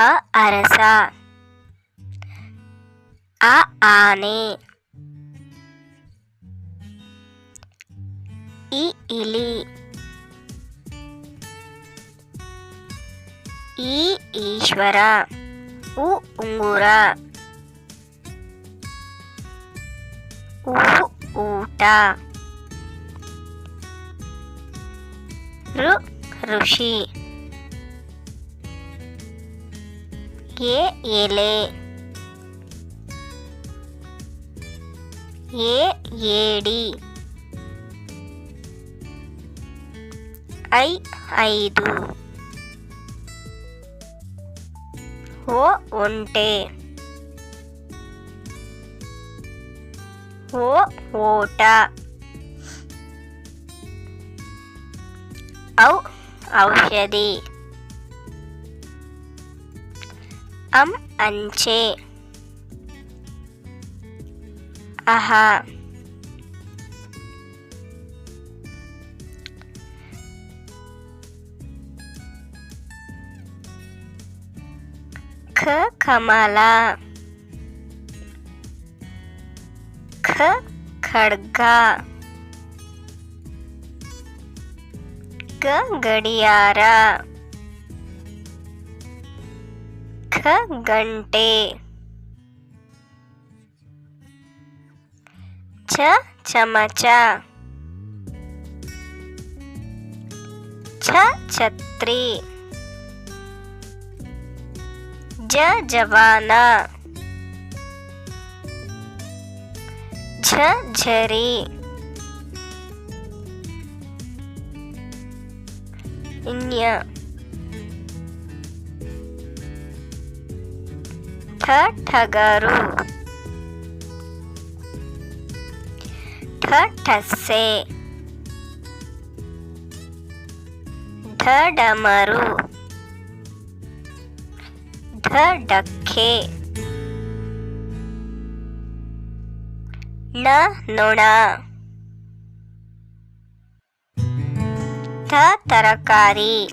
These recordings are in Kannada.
ಅ ಅರಸ. ಆ ಆನೆ. ಇ ಇಲಿ. ಈ ಈಶ್ವರ. ಉ ಉಂಗುರ. ಉ ಊಟ. ಋ ಋಷಿ. ఏ ఎలే ఏ ఏడి. ఐ ఐదు. ఓ ఒంటే. ఓ ఓట. ఔ ఔషధి. అం అంచే అహా ఖ కమల. ఖ ఖడ్గా. గ గడియార. ಖ ಗಂಟೆ ಛ ಚಮಚ ಛ ಛತ್ರಿ ಜ ಜವಾನ ಝ ಝರಿ ಇನ್ಯ ಠಗರು ಠ ಠಸ್ಸೆ ಢ ಡಮರು ಢ ಡಕ್ಕೆ ಣ ನೊಣ. ಠ ತರಕಾರಿ.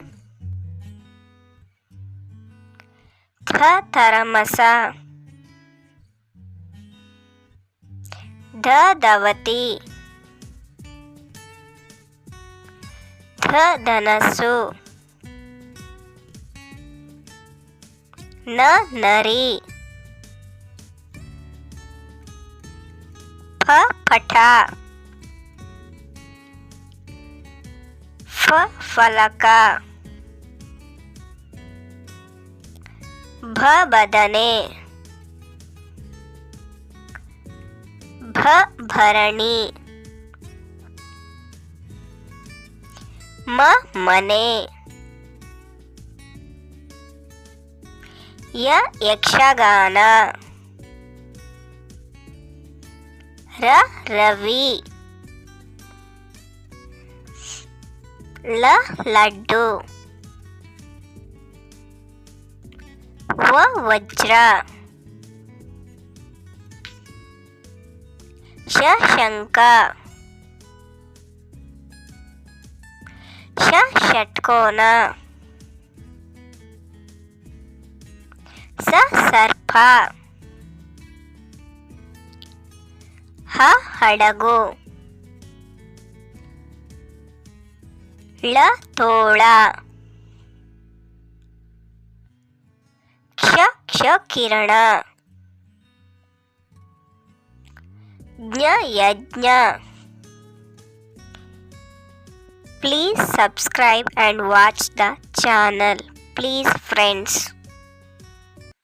थरमसा. ध दवती ध धनसु. न नरी. फ फटा. फ फलका. ಭ ಬದನೆ ಭ ಭರಣಿ ಮ ಮನೆ. ಯ ಯಕ್ಷಗಾನ. ರ ರವಿ. ಲ ಲಡ್ಡು. ವ ವಜ್ರ ಶಂಕ ಶ ಷಟ್ಕೋನ ಸ ಸರ್ಪ ಹ ಹಡಗು ಳ ತೋಳ ಕ್ಷ ಕ್ಷ ಕಿರಣ ಜ್ಞ ಯಜ್ಞ Please subscribe and watch the channel. Please friends.